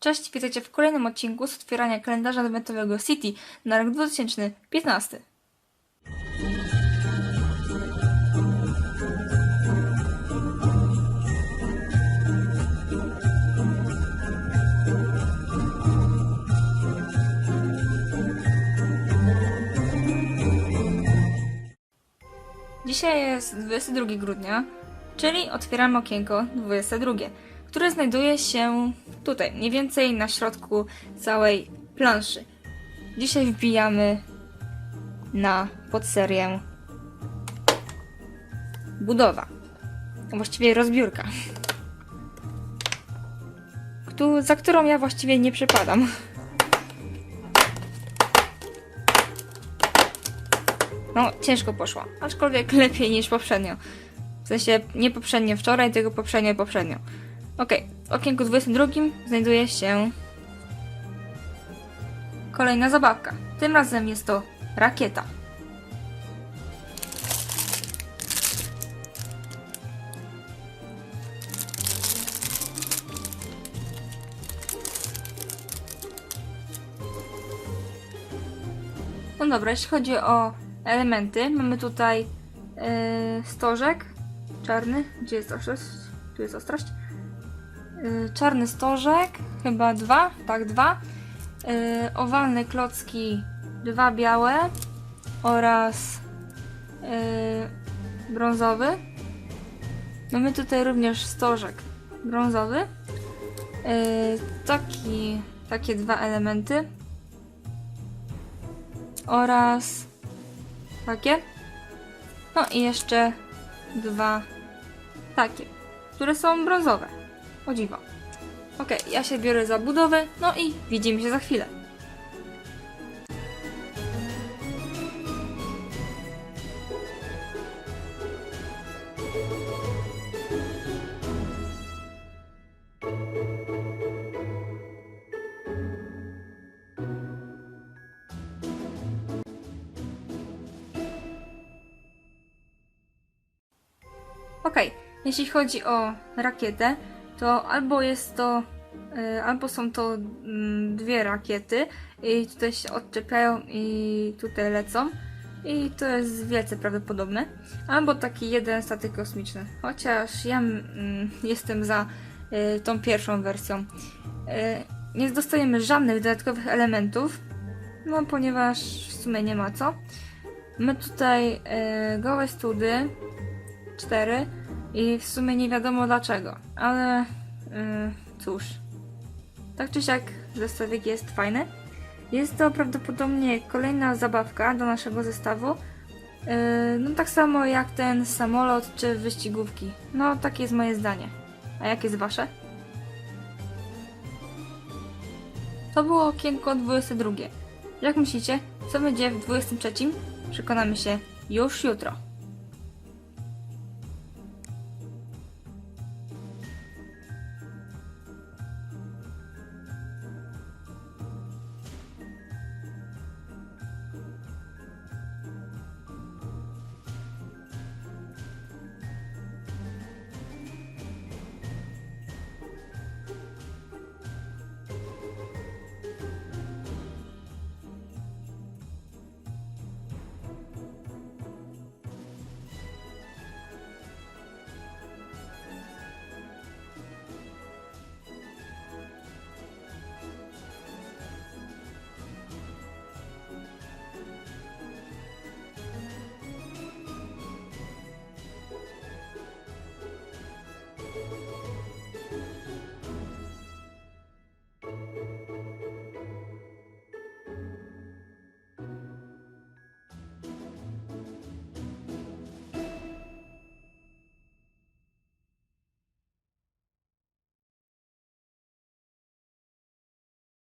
Cześć, witajcie w kolejnym odcinku z otwierania kalendarza adwentowego City na rok 2015. Dzisiaj jest 22 grudnia, czyli otwieramy okienko 22, które znajduje się tutaj, mniej więcej na środku całej planszy. Dzisiaj wbijamy na podserię budowa, właściwie rozbiórka, za którą ja właściwie nie przypadam. No, ciężko poszła, aczkolwiek lepiej niż poprzednio. W sensie nie poprzednio wczoraj, tylko poprzednio poprzednio. Okej, w okienku 22 znajduje się kolejna zabawka. Tym razem jest to rakieta. No dobra, jeśli chodzi o elementy, mamy tutaj yy, stożek czarny. Gdzie jest ostrość? Tu jest ostrość. Yy, czarny stożek, chyba dwa, tak dwa. Yy, owalne klocki, dwa białe oraz yy, brązowy. Mamy tutaj również stożek brązowy. Taki, takie dwa elementy oraz takie. No i jeszcze dwa takie, które są brązowe. O dziwo. Ok, ja się biorę za budowę, no i widzimy się za chwilę. Okej, jeśli chodzi o rakietę, to albo jest to, y, albo są to mm, dwie rakiety i tutaj się odczepiają i tutaj lecą. I to jest wielce prawdopodobne. Albo taki jeden statek kosmiczny. Chociaż ja mm, jestem za y, tą pierwszą wersją. Y, nie dostajemy żadnych dodatkowych elementów, no ponieważ w sumie nie ma co. My tutaj gołe study, cztery i w sumie nie wiadomo dlaczego, ale yy, cóż. Tak czy siak zestawik jest fajny. Jest to prawdopodobnie kolejna zabawka do naszego zestawu. Yy, no tak samo jak ten samolot czy wyścigówki. No takie jest moje zdanie. A jakie jest wasze? To było okienko 22. Jak myślicie, co będzie w 23? Przekonamy się już jutro.